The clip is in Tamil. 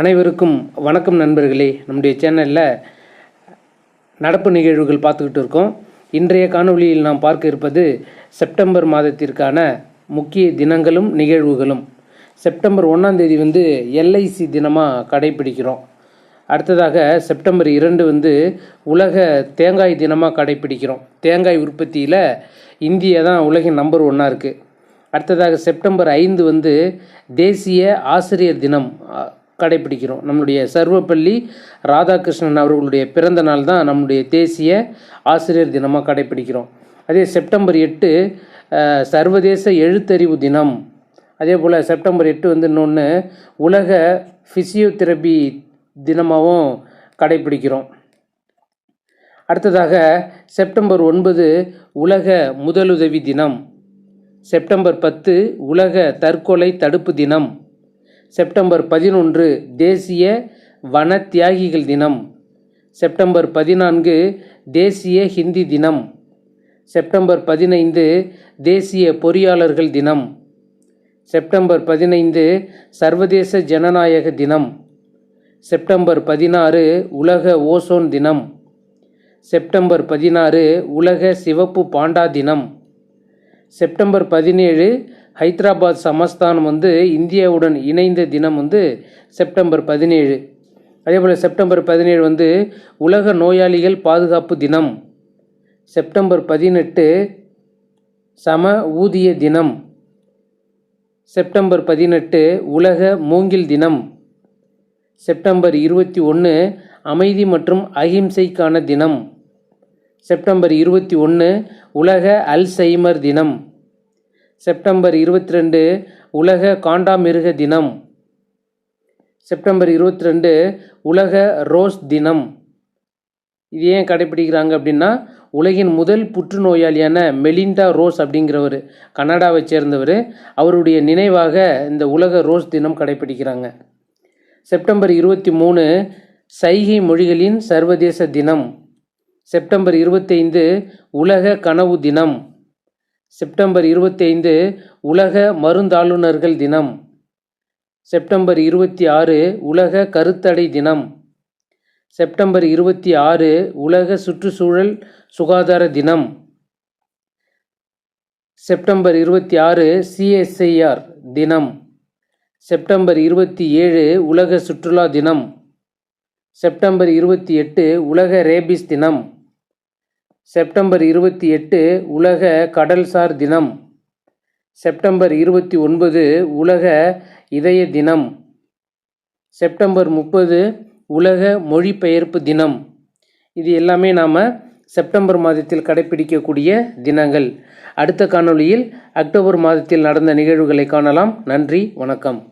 அனைவருக்கும் வணக்கம் நண்பர்களே. நம்முடைய சேனலில் நடப்பு நிகழ்வுகள் பார்த்துக்கிட்டு இருக்கோம். இன்றைய காணொளியில் நாம் பார்க்க இருப்பது செப்டம்பர் மாதத்திற்கான முக்கிய தினங்களும் நிகழ்வுகளும். செப்டம்பர் ஒன்றாம் தேதி வந்து எல்ஐசி தினமாக கடைபிடிக்கிறோம். அடுத்ததாக செப்டம்பர் இரண்டு வந்து உலக தேங்காய் தினமாக கடைபிடிக்கிறோம். தேங்காய் உற்பத்தியில் இந்தியா தான் உலகின் நம்பர் ஒன்றா இருக்குது அடுத்ததாக செப்டம்பர் ஐந்து வந்து தேசிய ஆசிரியர் தினம் கடைபிடிக்கிறோம். நம்முடைய சர்வப்பள்ளி ராதாகிருஷ்ணன் அவர்களுடைய பிறந்த நாள் தான் நம்முடைய தேசிய ஆசிரியர் தினமாக கடைபிடிக்கிறோம். அதே செப்டம்பர் எட்டு சர்வதேச எழுத்தறிவு தினம். அதே போல் செப்டம்பர் எட்டு வந்து இன்னொன்று உலக ஃபிசியோதெரபி தினமாகவும் கடைபிடிக்கிறோம். அடுத்ததாக செப்டம்பர் ஒன்பது உலக முதலுதவி தினம். செப்டம்பர் பத்து உலக தற்கொலை தடுப்பு தினம். செப்டம்பர் பதினொன்று தேசிய வன தியாகிகள் தினம். செப்டம்பர் பதினான்கு தேசிய ஹிந்தி தினம். செப்டம்பர் பதினைந்து தேசிய பொறியாளர்கள் தினம். செப்டம்பர் பதினைந்து சர்வதேச ஜனநாயக தினம். செப்டம்பர் பதினாறு உலக ஓசோன் தினம். செப்டம்பர் பதினாறு உலக சிவப்பு பாண்டா தினம். செப்டம்பர் பதினேழு ஹைதராபாத் சமஸ்தானம் வந்து இந்தியாவுடன் இணைந்த தினம் வந்து செப்டம்பர் பதினேழு. அதே போல் செப்டம்பர் பதினேழு வந்து உலக நோயாளிகள் பாதுகாப்பு தினம். செப்டம்பர் பதினெட்டு சம ஊதிய தினம். செப்டம்பர் பதினெட்டு உலக மூங்கில் தினம். செப்டம்பர் இருபத்தி ஒன்று அமைதி மற்றும் அகிம்சைக்கான தினம். செப்டம்பர் இருபத்தி ஒன்று உலக அல்சைமர் தினம். செப்டம்பர் இருபத்தி ரெண்டு உலக காண்டாமிருக தினம். செப்டம்பர் இருபத்தி ரெண்டு உலக ரோஸ் தினம். இது ஏன் கடைப்பிடிக்கிறாங்க அப்படின்னா உலகின் முதல் புற்றுநோயாளியான மெலிண்டா ரோஸ் அப்படிங்கிறவர் கனடாவை சேர்ந்தவர் அவருடைய நினைவாக இந்த உலக ரோஸ் தினம் கடைப்பிடிக்கிறாங்க. செப்டம்பர் இருபத்தி மூணு சைகை மொழிகளின் சர்வதேச தினம். செப்டம்பர் இருபத்தைந்து உலக கனவு தினம். செப்டம்பர் இருபத்தைந்து உலக மருந்தாளுநர்கள் தினம். செப்டம்பர் இருபத்தி ஆறு உலக கருத்தடை தினம். செப்டம்பர் இருபத்தி ஆறு உலக சுற்றுச்சூழல் சுகாதார தினம். செப்டம்பர் இருபத்தி ஆறு சிஎஸ்ஐஆர் தினம். செப்டம்பர் இருபத்தி ஏழு உலக சுற்றுலா தினம். செப்டம்பர் இருபத்தி எட்டு உலக ரேபிஸ் தினம். செப்டம்பர் இருபத்தி எட்டு உலக கடல்சார் தினம். செப்டம்பர் இருபத்தி ஒன்பது உலக இதய தினம். செப்டம்பர் முப்பது உலக மொழிபெயர்ப்பு தினம். இது எல்லாமே நாம் செப்டம்பர் மாதத்தில் கடைப்பிடிக்கக்கூடிய தினங்கள். அடுத்த காணொளியில் அக்டோபர் மாதத்தில் நடந்த நிகழ்வுகளை காணலாம். நன்றி வணக்கம்.